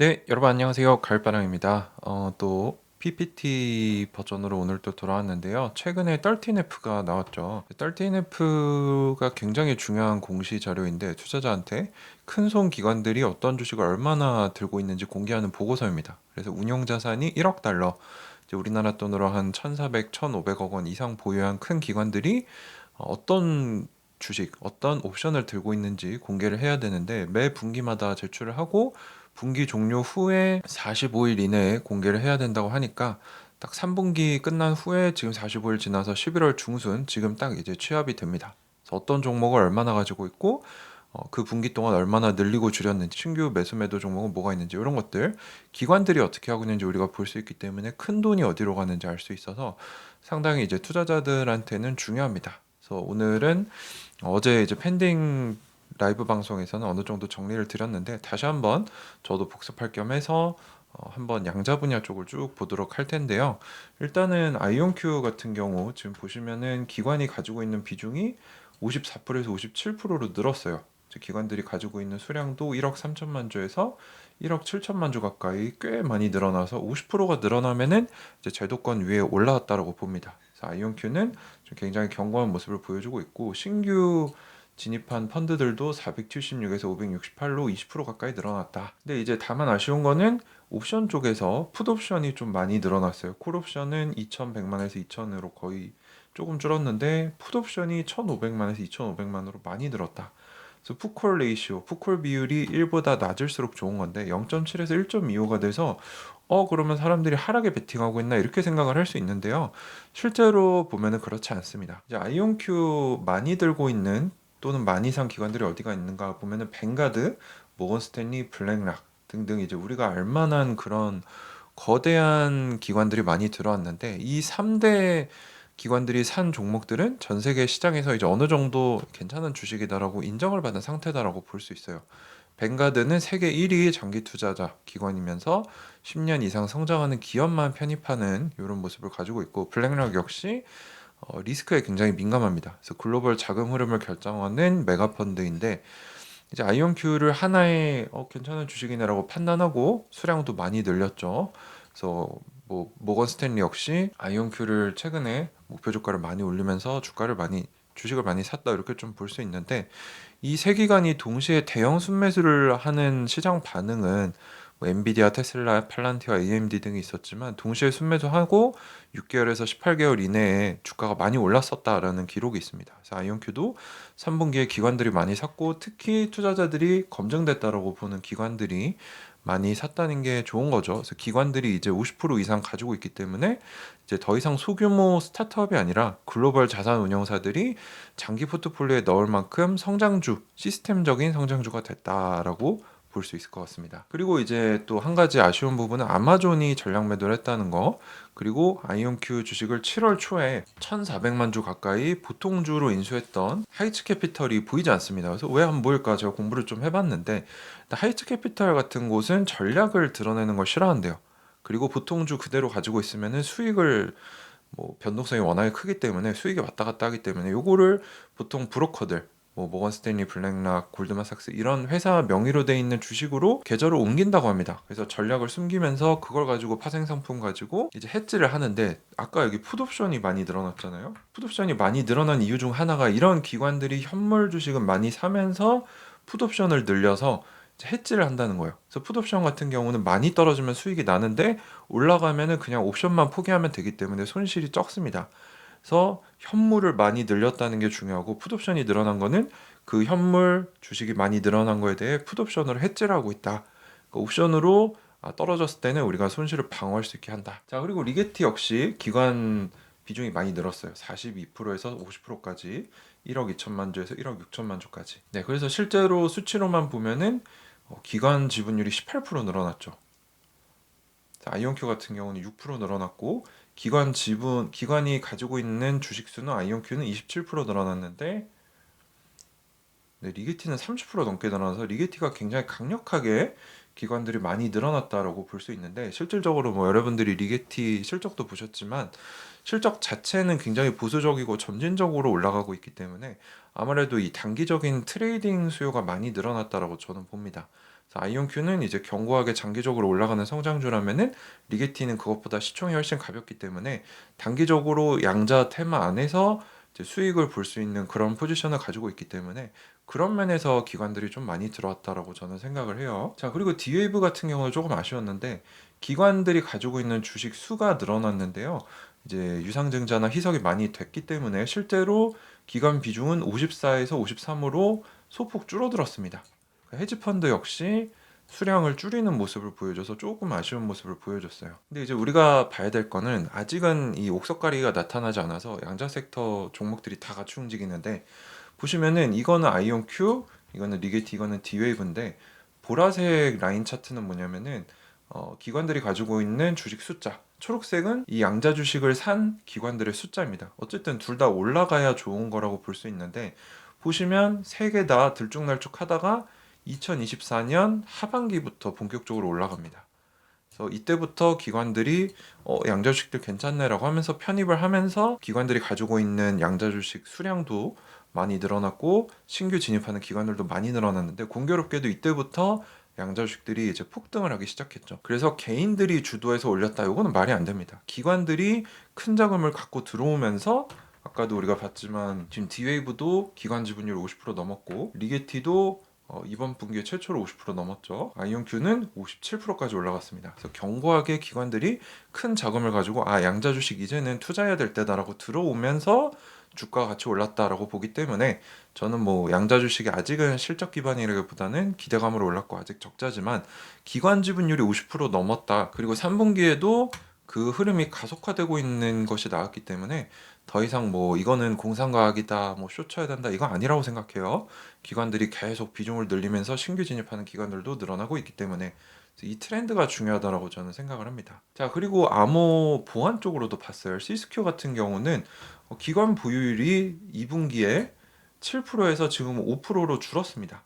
네, 여러분 안녕하세요. 가을바람입니다. 어, 또 PPT 버전으로 오늘 또 돌아왔는데요. 최근에 13F가 나왔죠. 13F가 굉장히 중요한 공시 자료인데 투자자한테 큰 손 기관들이 어떤 주식을 얼마나 들고 있는지 공개하는 보고서입니다. 그래서 운용 자산이 1억 달러, 이제 우리나라 돈으로 한 1,400, 1,500억 원 이상 보유한 큰 기관들이 어떤 주식, 어떤 옵션을 들고 있는지 공개를 해야 되는데 매 분기마다 제출을 하고 분기 종료 후에 45일 이내에 공개를 해야 된다고 하니까 딱 3분기 끝난 후에 지금 45일 지나서 11월 중순 지금 딱 이제 취합이 됩니다. 그래서 어떤 종목을 얼마나 가지고 있고 어, 그 분기 동안 얼마나 늘리고 줄였는지 신규 매수 매도 종목은 뭐가 있는지 이런 것들 기관들이 어떻게 하고 있는지 우리가 볼 수 있기 때문에 큰 돈이 어디로 가는지 알 수 있어서 상당히 이제 투자자들한테는 중요합니다. 그래서 오늘은 어제 이제 펜딩 라이브 방송에서는 어느 정도 정리를 드렸는데 다시 한번 저도 복습할 겸 해서 어, 한번 양자 분야 쪽을 쭉 보도록 할 텐데요. 일단은 아이온큐 같은 경우 지금 보시면은 기관이 가지고 있는 비중이 54%에서 57%로 늘었어요. 즉 기관들이 가지고 있는 수량도 1억 3천만 주에서 1억 7천만 주 가까이 꽤 많이 늘어나서 50%가 늘어나면은 이제 제도권 위에 올라왔다라고 봅니다. 그래서 아이온큐는 좀 굉장히 견고한 모습을 보여주고 있고 신규 진입한 펀드들도 476에서 568로 20% 가까이 늘어났다. 근데 이제 다만 아쉬운 거는 옵션 쪽에서 풋옵션이 좀 많이 늘어났어요. 콜옵션은 2,100만에서 2,000으로 거의 조금 줄었는데 풋옵션이 1,500만에서 2,500만으로 많이 늘었다. 그래서 풋콜 레이시오, 풋콜 비율이 1보다 낮을수록 좋은 건데 0.7에서 1.25가 돼서 어 그러면 사람들이 하락에 베팅하고 있나 이렇게 생각을 할 수 있는데요. 실제로 보면은 그렇지 않습니다. 이제 아이온큐 많이 들고 있는 또는 많이 산 기관들이 어디가 있는가 보면은 뱅가드, 모건 스탠리, 블랙락 등등 이제 우리가 알만한 그런 거대한 기관들이 많이 들어왔는데 이 3대 기관들이 산 종목들은 전 세계 시장에서 이제 어느 정도 괜찮은 주식이다라고 인정을 받은 상태다라고 볼 수 있어요. 뱅가드는 세계 1위 장기 투자자 기관이면서 10년 이상 성장하는 기업만 편입하는 이런 모습을 가지고 있고 블랙락 역시 어, 리스크에 굉장히 민감합니다. 그래서 글로벌 자금 흐름을 결정하는 메가 펀드인데 이제 아이온큐를 하나의 어, 괜찮은 주식이네라고 판단하고 수량도 많이 늘렸죠. 그래서 뭐 모건 스탠리 역시 아이온큐를 최근에 목표 주가를 많이 올리면서 주가를 많이 주식을 많이 샀다 이렇게 좀 볼 수 있는데 이 세 기관이 동시에 대형 순매수를 하는 시장 반응은 뭐 엔비디아, 테슬라, 팔란티와 AMD 등이 있었지만 동시에 순매수하고 6개월에서 18개월 이내에 주가가 많이 올랐었다라는 기록이 있습니다. 아이온큐도 3분기에 기관들이 많이 샀고 특히 투자자들이 검증됐다라고 보는 기관들이 많이 샀다는 게 좋은 거죠. 그래서 기관들이 이제 50% 이상 가지고 있기 때문에 이제 더 이상 소규모 스타트업이 아니라 글로벌 자산 운용사들이 장기 포트폴리오에 넣을 만큼 성장주, 시스템적인 성장주가 됐다라고 볼 수 있을 것 같습니다. 그리고 이제 또 한 가지 아쉬운 부분은 아마존이 전략 매도를 했다는 거, 그리고 아이온큐 주식을 7월 초에 1,400만 주 가까이 보통주로 인수했던 하이츠 캐피털이 보이지 않습니다. 그래서 왜 안 보일까 제가 공부를 좀 해봤는데 하이츠 캐피털 같은 곳은 전략을 드러내는 걸 싫어한대요. 그리고 보통주 그대로 가지고 있으면 수익을 뭐 변동성이 워낙에 크기 때문에 수익이 왔다 갔다 하기 때문에 요거를 보통 브로커들 뭐 모건 스탠리, 블랙락, 골드만삭스 이런 회사 명의로 돼 있는 주식으로 계절을 옮긴다고 합니다. 그래서 전략을 숨기면서 그걸 가지고 파생 상품 가지고 이제 해지를 하는데 아까 여기 풋옵션이 많이 늘어났잖아요. 풋옵션이 많이 늘어난 이유 중 하나가 이런 기관들이 현물 주식은 많이 사면서 풋옵션을 늘려서 해지를 한다는 거예요. 그래서 풋옵션 같은 경우는 많이 떨어지면 수익이 나는데 올라가면은 그냥 옵션만 포기하면 되기 때문에 손실이 적습니다. 그래서 현물을 많이 늘렸다는 게 중요하고 풋옵션이 늘어난 거는 그 현물 주식이 많이 늘어난 거에 대해 풋옵션으로 해지를 하고 있다. 그러니까 옵션으로 아, 떨어졌을 때는 우리가 손실을 방어할 수 있게 한다. 자 그리고 리게티 역시 기관 비중이 많이 늘었어요. 42%에서 50%까지 1억 2천만 주에서 1억 6천만 주까지. 네, 그래서 실제로 수치로만 보면은 어, 기관 지분율이 18% 늘어났죠. 아이온큐 같은 경우는 6% 늘어났고 기관 지분 기관이 가지고 있는 주식 수는 아이온큐는 27% 늘어났는데 네, 리게티는 30% 넘게 늘어나서 리게티가 굉장히 강력하게 기관들이 많이 늘어났다라고 볼 수 있는데 실질적으로 뭐 여러분들이 리게티 실적도 보셨지만 실적 자체는 굉장히 보수적이고 점진적으로 올라가고 있기 때문에 아무래도 이 단기적인 트레이딩 수요가 많이 늘어났다라고 저는 봅니다. 아이온큐는 이제 견고하게 장기적으로 올라가는 성장주라면은 리게티는 그것보다 시총이 훨씬 가볍기 때문에 단기적으로 양자 테마 안에서 수익을 볼 수 있는 그런 포지션을 가지고 있기 때문에 그런 면에서 기관들이 좀 많이 들어왔다라고 저는 생각을 해요. 자, 그리고 디웨이브 같은 경우는 조금 아쉬웠는데 기관들이 가지고 있는 주식 수가 늘어났는데요. 이제 유상증자나 희석이 많이 됐기 때문에 실제로 기관 비중은 54에서 53으로 소폭 줄어들었습니다. 헤지펀드 역시 수량을 줄이는 모습을 보여줘서 조금 아쉬운 모습을 보여줬어요. 근데 이제 우리가 봐야 될 거는 아직은 이 옥석가리가 나타나지 않아서 양자 섹터 종목들이 다 같이 움직이는데 보시면은 이거는 아이온 Q, 이거는 리게티, 이거는 디웨이브인데 보라색 라인 차트는 뭐냐면은 어, 기관들이 가지고 있는 주식 숫자. 초록색은 이 양자 주식을 산 기관들의 숫자입니다. 어쨌든 둘 다 올라가야 좋은 거라고 볼 수 있는데 보시면 세 개 다 들쭉날쭉 하다가 2024년 하반기부터 본격적으로 올라갑니다. 그래서 이때부터 기관들이 어, 양자 주식들 괜찮네라고 하면서 편입을 하면서 기관들이 가지고 있는 양자 주식 수량도 많이 늘어났고 신규 진입하는 기관들도 많이 늘어났는데 공교롭게도 이때부터 양자 주식들이 이제 폭등을 하기 시작했죠. 그래서 개인들이 주도해서 올렸다. 이거는 말이 안 됩니다. 기관들이 큰 자금을 갖고 들어오면서 아까도 우리가 봤지만 지금 디웨이브도 기관 지분율 50% 넘었고 리게티도 어, 이번 분기에 최초로 50% 넘었죠. 아이온큐는 57%까지 올라갔습니다. 그래서 견고하게 기관들이 큰 자금을 가지고 아 양자 주식 이제는 투자해야 될 때다라고 들어오면서 주가가 같이 올랐다라고 보기 때문에 저는 뭐 양자 주식이 아직은 실적 기반이라기보다는 기대감으로 올랐고 아직 적자지만 기관 지분율이 50% 넘었다. 그리고 3분기에도 그 흐름이 가속화되고 있는 것이 나왔기 때문에 더 이상 뭐 이거는 공상과학이다, 뭐 쇼쳐야 된다 이거 아니라고 생각해요. 기관들이 계속 비중을 늘리면서 신규 진입하는 기관들도 늘어나고 있기 때문에 이 트렌드가 중요하다라고 저는 생각을 합니다. 자 그리고 암호 보안 쪽으로도 봤어요. 시스큐 같은 경우는 어, 기관 보유율이 2분기에 7%에서 지금 5%로 줄었습니다.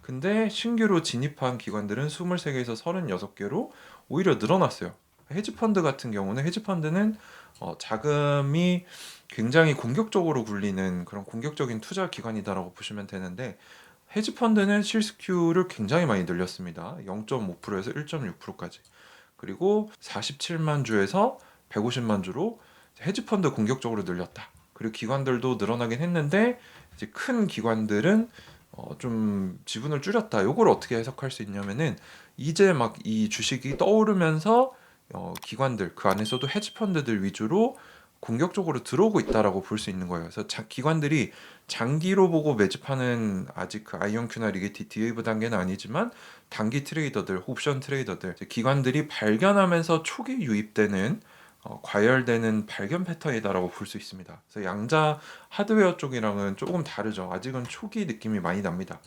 근데 신규로 진입한 기관들은 23개에서 36개로 오히려 늘어났어요. 헤지펀드 같은 경우는 헤지펀드는 어, 자금이 굉장히 공격적으로 굴리는 그런 공격적인 투자 기관이다라고 보시면 되는데 헤지펀드는 실스큐를 굉장히 많이 늘렸습니다. 0.5%에서 1.6%까지. 그리고 47만 주에서 150만 주로 헤지펀드 공격적으로 늘렸다. 그리고 기관들도 늘어나긴 했는데 이제 큰 기관들은 어, 좀 지분을 줄였다. 요걸 어떻게 해석할 수 있냐면은 이제 막 이 주식이 떠오르면서 어, 기관들 그 안에서도 헤지펀드들 위주로 공격적으로 들어오고 있다라고 볼 수 있는 거예요. 그래서 자, 기관들이 장기로 보고 매집하는 아직 그 아이온큐나 리게티 디웨이브 단계는 아니지만 단기 트레이더들, 옵션 트레이더들, 기관들이 발견하면서 초기 유입되는 어, 과열되는 발견 패턴이다라고 볼 수 있습니다. 그래서 양자 하드웨어 쪽이랑은 조금 다르죠. 아직은 초기 느낌이 많이 납니다.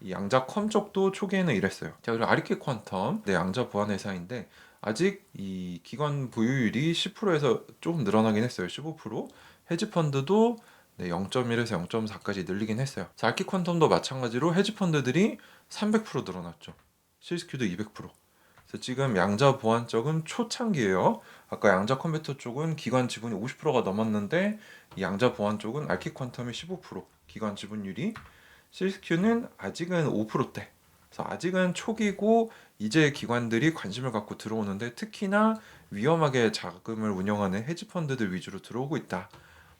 이 양자 컴 쪽도 초기에는 이랬어요. 자 그리고 아리케 퀀텀, 네 양자 보안 회사인데 아직 이 기관 보유율이 10%에서 조금 늘어나긴 했어요. 15%. 헤지펀드도 네, 0.1에서 0.4까지 늘리긴 했어요. 자, 알키 퀀텀도 마찬가지로 헤지펀드들이 300% 늘어났죠. 실스큐도 200%. 그래서 지금 양자 보안 쪽은 초창기예요. 아까 양자 컴퓨터 쪽은 기관 지분이 50%가 넘었는데 이 양자 보안 쪽은 알키 퀀텀이 15% 기관 지분율이 실스큐는 아직은 5%대. 그래서 아직은 초기고 이제 기관들이 관심을 갖고 들어오는데 특히나 위험하게 자금을 운영하는 헤지펀드들 위주로 들어오고 있다.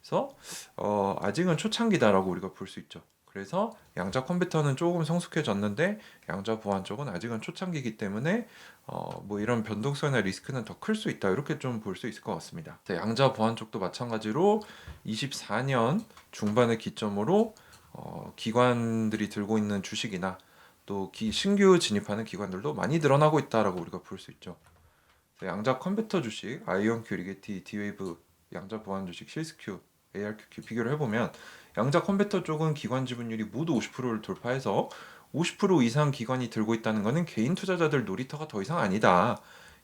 그래서 어, 아직은 초창기다라고 우리가 볼 수 있죠. 그래서 양자 컴퓨터는 조금 성숙해졌는데 양자 보안 쪽은 아직은 초창기이기 때문에 어, 뭐 이런 변동성이나 리스크는 더 클 수 있다 이렇게 좀 볼 수 있을 것 같습니다. 양자 보안 쪽도 마찬가지로 24년 중반의 기점으로 어, 기관들이 들고 있는 주식이나 또 기, 신규 진입하는 기관들도 많이 늘어나고 있다라고 우리가 볼 수 있죠. 양자 컴퓨터 주식, 아이온큐, 리게티, 디웨이브, 양자 보안 주식, 실스큐, ARQQ 비교를 해보면 양자 컴퓨터 쪽은 기관 지분율이 모두 50%를 돌파해서 50% 이상 기관이 들고 있다는 것은 개인 투자자들 놀이터가 더 이상 아니다.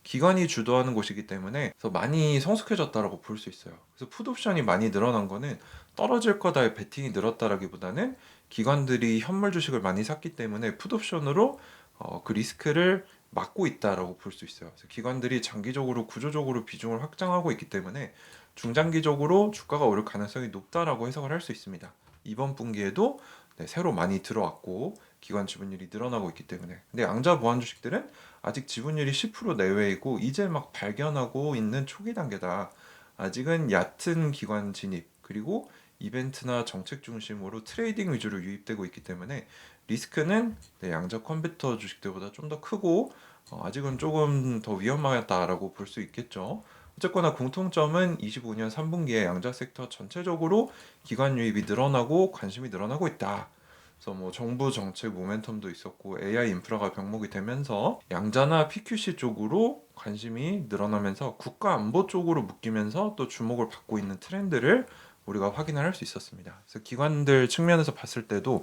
기관이 주도하는 곳이기 때문에 그래서 많이 성숙해졌다라고 볼 수 있어요. 그래서 풋옵션이 많이 늘어난 거는 떨어질 거다의 베팅이 늘었다라기보다는 기관들이 현물 주식을 많이 샀기 때문에 풋옵션으로 어, 그 리스크를 막고 있다라고 볼 수 있어요. 그래서 기관들이 장기적으로 구조적으로 비중을 확장하고 있기 때문에 중장기적으로 주가가 오를 가능성이 높다라고 해석을 할 수 있습니다. 이번 분기에도 네, 새로 많이 들어왔고 기관 지분율이 늘어나고 있기 때문에. 근데 양자 보완 주식들은 아직 지분율이 10% 내외이고 이제 막 발견하고 있는 초기 단계다. 아직은 얕은 기관 진입 그리고 이벤트나 정책 중심으로 트레이딩 위주로 유입되고 있기 때문에 리스크는 네, 양자 컴퓨터 주식들보다 좀 더 크고 어, 아직은 조금 더 위험하다라고 볼 수 있겠죠. 어쨌거나 공통점은 25년 3분기에 양자 섹터 전체적으로 기관 유입이 늘어나고 관심이 늘어나고 있다. 그래서 뭐 정부 정책 모멘텀도 있었고 AI 인프라가 병목이 되면서 양자나 PQC 쪽으로 관심이 늘어나면서 국가 안보 쪽으로 묶이면서 또 주목을 받고 있는 트렌드를 우리가 확인을 할 수 있었습니다. 그래서 기관들 측면에서 봤을 때도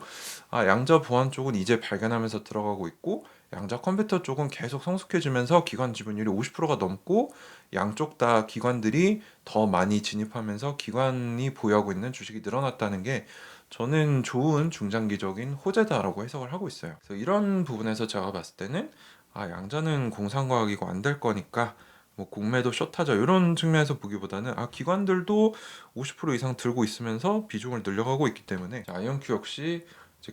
아, 양자 보안 쪽은 이제 발견하면서 들어가고 있고 양자 컴퓨터 쪽은 계속 성숙해지면서 기관 지분율이 50%가 넘고 양쪽 다 기관들이 더 많이 진입하면서 기관이 보유하고 있는 주식이 늘어났다는 게 저는 좋은 중장기적인 호재다라고 해석을 하고 있어요. 그래서 이런 부분에서 제가 봤을 때는 아, 양자는 공상과학이고 안 될 거니까 뭐 공매도 숏하자 이런 측면에서 보기보다는 아 기관들도 50% 이상 들고 있으면서 비중을 늘려가고 있기 때문에 아이언큐 역시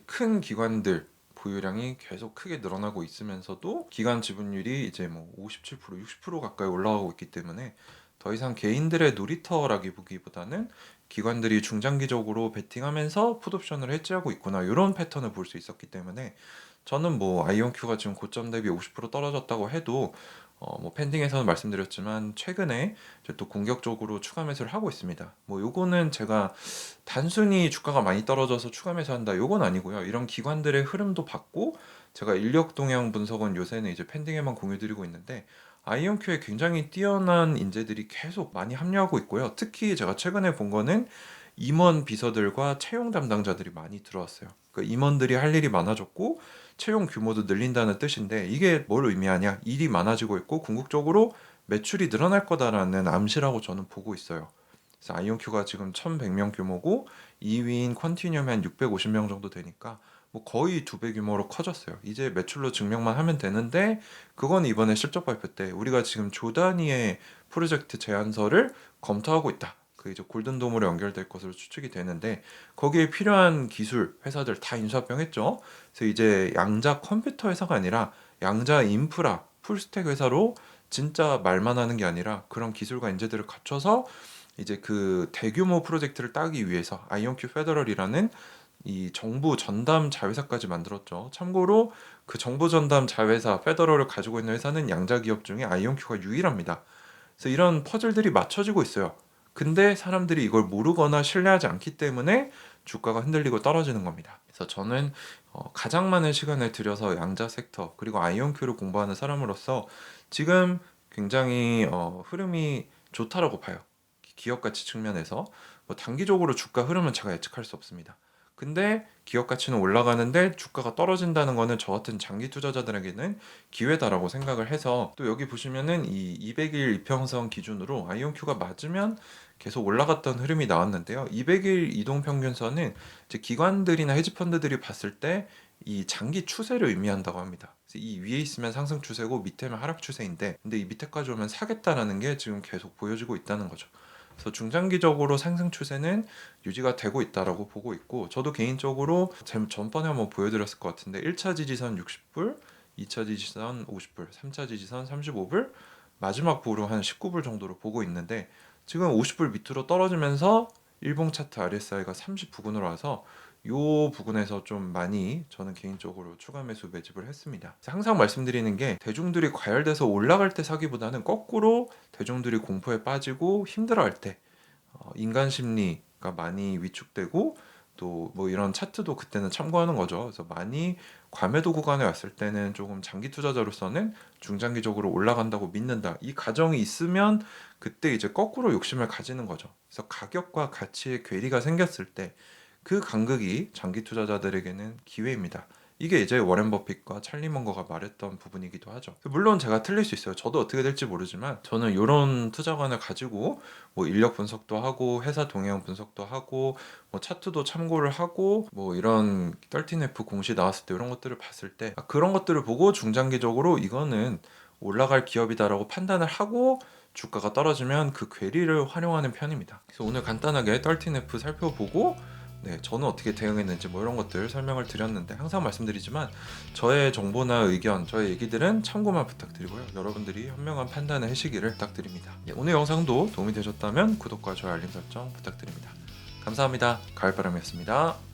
큰 기관들 보유량이 계속 크게 늘어나고 있으면서도 기관 지분율이 이제 뭐 57%, 60% 가까이 올라가고 있기 때문에 더 이상 개인들의 놀이터라기보기보다는 기관들이 중장기적으로 베팅하면서 풋옵션을 해지하고 있구나 이런 패턴을 볼 수 있었기 때문에 저는 뭐 아이언큐가 지금 고점 대비 50% 떨어졌다고 해도 어, 뭐 팬딩에서는 말씀드렸지만 최근에 또 공격적으로 추가 매수를 하고 있습니다. 뭐 요거는 제가 단순히 주가가 많이 떨어져서 추가 매수한다 요건 아니고요. 이런 기관들의 흐름도 봤고 제가 인력 동향 분석은 요새는 이제 팬딩에만 공유 드리고 있는데 아이언큐에 굉장히 뛰어난 인재들이 계속 많이 합류하고 있고요. 특히 제가 최근에 본 거는 임원 비서들과 채용 담당자들이 많이 들어왔어요. 그 임원들이 할 일이 많아졌고 채용 규모도 늘린다는 뜻인데 이게 뭘 의미하냐? 일이 많아지고 있고 궁극적으로 매출이 늘어날 거다라는 암시라고 저는 보고 있어요. 그래서 아이온큐가 지금 1,100명 규모고 2위인 컨티뉴엄이 한 650명 정도 되니까 뭐 거의 두 배 규모로 커졌어요. 이제 매출로 증명만 하면 되는데 그건 이번에 실적 발표 때 우리가 지금 조 단위의 프로젝트 제안서를 검토하고 있다. 그 이제 골든돔으로 연결될 것으로 추측이 되는데 거기에 필요한 기술 회사들 다 인수합병했죠. 그래서 이제 양자 컴퓨터 회사가 아니라 양자 인프라 풀스택 회사로 진짜 말만 하는 게 아니라 그런 기술과 인재들을 갖춰서 이제 그 대규모 프로젝트를 따기 위해서 아이온큐 페더럴이라는 이 정부 전담 자회사까지 만들었죠. 참고로 그 정부 전담 자회사 페더럴을 가지고 있는 회사는 양자 기업 중에 아이온큐가 유일합니다. 그래서 이런 퍼즐들이 맞춰지고 있어요. 근데 사람들이 이걸 모르거나 신뢰하지 않기 때문에 주가가 흔들리고 떨어지는 겁니다. 그래서 저는 어, 가장 많은 시간을 들여서 양자 섹터 그리고 아이온큐를 공부하는 사람으로서 지금 굉장히 어, 흐름이 좋다라고 봐요. 기업 가치 측면에서 뭐 단기적으로 주가 흐름은 제가 예측할 수 없습니다. 근데 기업 가치는 올라가는데 주가가 떨어진다는 거는 저 같은 장기 투자자들에게는 기회다라고 생각을 해서 또 여기 보시면은 이 200일 이평선 기준으로 아이온큐가 맞으면 계속 올라갔던 흐름이 나왔는데요. 200일 이동 평균선은 이제 기관들이나 헤지펀드들이 봤을 때 이 장기 추세를 의미한다고 합니다. 이 위에 있으면 상승 추세고 밑에는 하락 추세인데 근데 이 밑에까지 오면 사겠다라는 게 지금 계속 보여지고 있다는 거죠. 그래서 중장기적으로 상승 추세는 유지가 되고 있다라고 보고 있고 저도 개인적으로 제 전번에 한번 보여드렸을 것 같은데 1차 지지선 60불, 2차 지지선 50불, 3차 지지선 35불, 마지막 부로 한 19불 정도로 보고 있는데 지금 50불 밑으로 떨어지면서 일봉 차트 RSI가 30 부근으로 와서 요 부분에서 좀 많이 저는 개인적으로 추가 매수 매집을 했습니다. 항상 말씀드리는 게 대중들이 과열돼서 올라갈 때 사기보다는 거꾸로 대중들이 공포에 빠지고 힘들어할 때 어, 인간 심리가 많이 위축되고 또 뭐 이런 차트도 그때는 참고하는 거죠. 그래서 많이 과매도 구간에 왔을 때는 조금 장기 투자자로서는 중장기적으로 올라간다고 믿는다. 이 가정이 있으면 그때 이제 거꾸로 욕심을 가지는 거죠. 그래서 가격과 가치의 괴리가 생겼을 때 그 간극이 장기 투자자들에게는 기회입니다. 이게 이제 워렌 버핏과 찰리 먼거가 말했던 부분이기도 하죠. 물론 제가 틀릴 수 있어요. 저도 어떻게 될지 모르지만 저는 이런 투자관을 가지고 뭐 인력 분석도 하고 회사 동향 분석도 하고 뭐 차트도 참고를 하고 뭐 이런 13F 공시 나왔을 때 이런 것들을 봤을 때 아, 그런 것들을 보고 중장기적으로 이거는 올라갈 기업이다라고 판단을 하고 주가가 떨어지면 그 괴리를 활용하는 편입니다. 그래서 오늘 간단하게 13F 살펴보고 네, 저는 어떻게 대응했는지 뭐 이런 것들 설명을 드렸는데 항상 말씀드리지만 저의 정보나 의견, 저의 얘기들은 참고만 부탁드리고요. 여러분들이 현명한 판단을 하시기를 부탁드립니다. 예, 오늘 영상도 도움이 되셨다면 구독과 좋아요, 알림 설정 부탁드립니다. 감사합니다. 가을바람이었습니다.